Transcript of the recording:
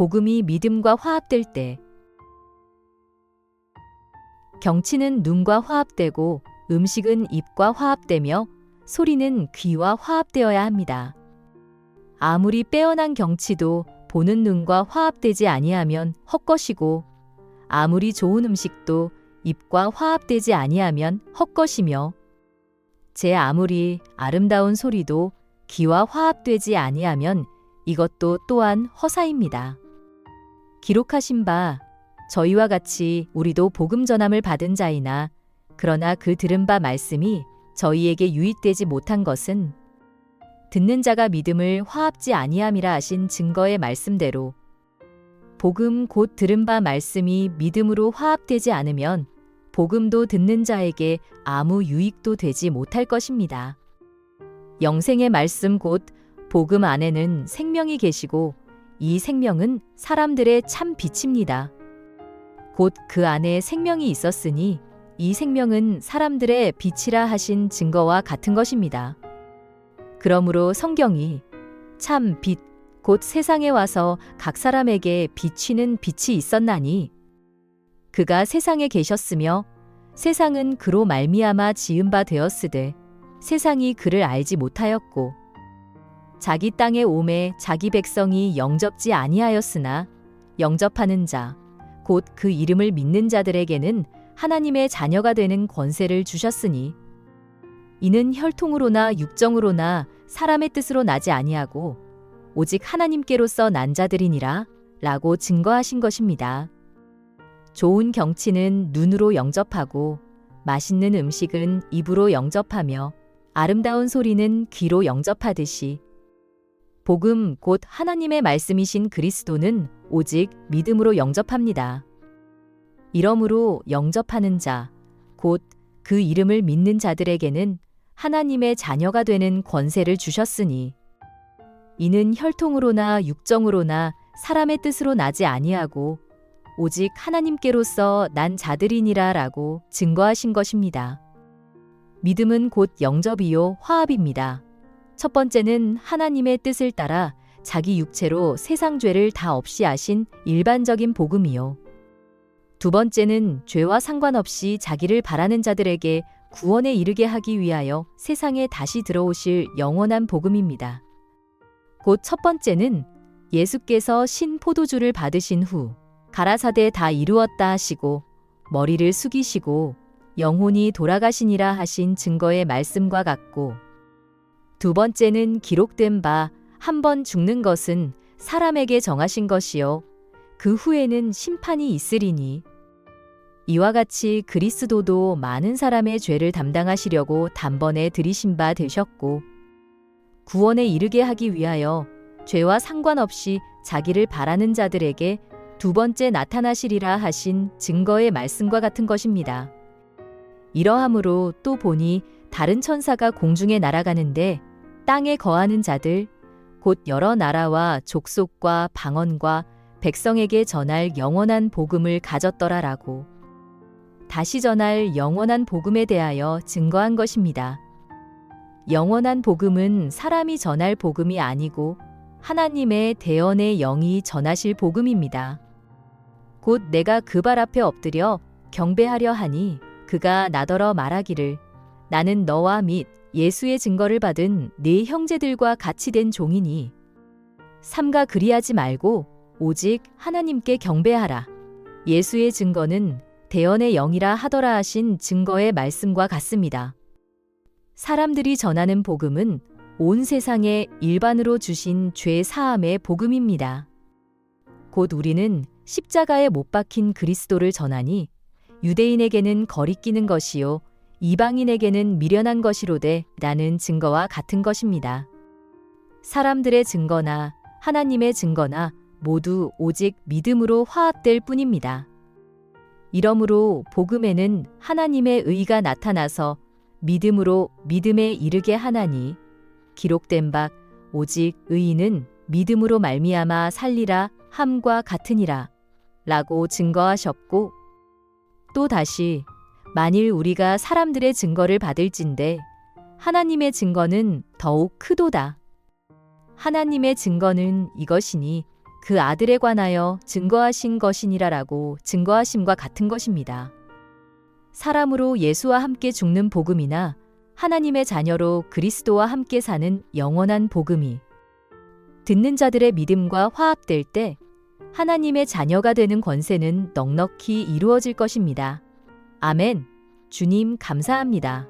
복음이 믿음과 화합될 때 경치는 눈과 화합되고 음식은 입과 화합되며 소리는 귀와 화합되어야 합니다. 아무리 빼어난 경치도 보는 눈과 화합되지 아니하면 헛것이고 아무리 좋은 음식도 입과 화합되지 아니하면 헛것이며 제 아무리 아름다운 소리도 귀와 화합되지 아니하면 이것도 또한 허사입니다. 기록하신 바 저희와 같이 우리도 복음 전함을 받은 자이나 그러나 그 들은 바 말씀이 저희에게 유익되지 못한 것은 듣는 자가 믿음을 화합지 아니함이라 하신 증거의 말씀대로 복음 곧 들은 바 말씀이 믿음으로 화합되지 않으면 복음도 듣는 자에게 아무 유익도 되지 못할 것입니다. 영생의 말씀 곧 복음 안에는 생명이 계시고 이 생명은 사람들의 참 빛입니다. 곧 그 안에 생명이 있었으니 이 생명은 사람들의 빛이라 하신 증거와 같은 것입니다. 그러므로 성경이 참 빛, 곧 세상에 와서 각 사람에게 비치는 빛이 있었나니 그가 세상에 계셨으며 세상은 그로 말미암아 지은 바 되었으되 세상이 그를 알지 못하였고 자기 땅에 오매 자기 백성이 영접지 아니하였으나 영접하는 자 곧 그 이름을 믿는 자들에게는 하나님의 자녀가 되는 권세를 주셨으니 이는 혈통으로나 육정으로나 사람의 뜻으로 나지 아니하고 오직 하나님께로서 난 자들이니라 라고 증거하신 것입니다. 좋은 경치는 눈으로 영접하고 맛있는 음식은 입으로 영접하며 아름다운 소리는 귀로 영접하듯이 복음 곧 하나님의 말씀이신 그리스도는 오직 믿음으로 영접합니다. 이러므로 영접하는 자, 곧 그 이름을 믿는 자들에게는 하나님의 자녀가 되는 권세를 주셨으니 이는 혈통으로나 육정으로나 사람의 뜻으로 나지 아니하고 오직 하나님께로서 난 자들이니라라고 증거하신 것입니다. 믿음은 곧 영접이요 화합입니다. 첫 번째는 하나님의 뜻을 따라 자기 육체로 세상 죄를 다 없이 하신 일반적인 복음이요. 두 번째는 죄와 상관없이 자기를 바라는 자들에게 구원에 이르게 하기 위하여 세상에 다시 들어오실 영원한 복음입니다. 곧 첫 번째는 예수께서 신 포도주를 받으신 후 가라사대 다 이루었다 하시고 머리를 숙이시고 영혼이 돌아가시니라 하신 증거의 말씀과 같고 두 번째는 기록된 바 한 번 죽는 것은 사람에게 정하신 것이요 그 후에는 심판이 있으리니 이와 같이 그리스도도 많은 사람의 죄를 담당하시려고 단번에 들이신 바 되셨고 구원에 이르게 하기 위하여 죄와 상관없이 자기를 바라는 자들에게 두 번째 나타나시리라 하신 증거의 말씀과 같은 것입니다. 이러함으로 또 보니 다른 천사가 공중에 날아가는데 땅에 거하는 자들 곧 여러 나라와 족속과 방언과 백성에게 전할 영원한 복음을 가졌더라라고 다시 전할 영원한 복음에 대하여 증거한 것입니다. 영원한 복음은 사람이 전할 복음이 아니고 하나님의 대언의 영이 전하실 복음입니다. 곧 내가 그 발 앞에 엎드려 경배하려 하니 그가 나더러 말하기를 나는 너와 및 예수의 증거를 받은 네 형제들과 같이 된 종이니 삼가 그리하지 말고 오직 하나님께 경배하라. 예수의 증거는 대언의 영이라 하더라 하신 증거의 말씀과 같습니다. 사람들이 전하는 복음은 온 세상에 일반으로 주신 죄 사함의 복음입니다. 곧 우리는 십자가에 못 박힌 그리스도를 전하니 유대인에게는 거리끼는 것이요 이방인에게는 미련한 것이로되 라는 증거와 같은 것입니다. 사람들의 증거나 하나님의 증거나 모두 오직 믿음으로 화합될 뿐입니다. 이러므로 복음에는 하나님의 의가 나타나서 믿음으로 믿음에 이르게 하나니 기록된 바 오직 의인은 믿음으로 말미암아 살리라 함과 같으니라 라고 증거하셨고 또 다시 만일 우리가 사람들의 증거를 받을진데 하나님의 증거는 더욱 크도다. 하나님의 증거는 이것이니 그 아들에 관하여 증거하신 것이니라라고 증거하심과 같은 것입니다. 사람으로 예수와 함께 죽는 복음이나 하나님의 자녀로 그리스도와 함께 사는 영원한 복음이 듣는 자들의 믿음과 화합될 때 하나님의 자녀가 되는 권세는 넉넉히 이루어질 것입니다. 아멘. 주님 감사합니다.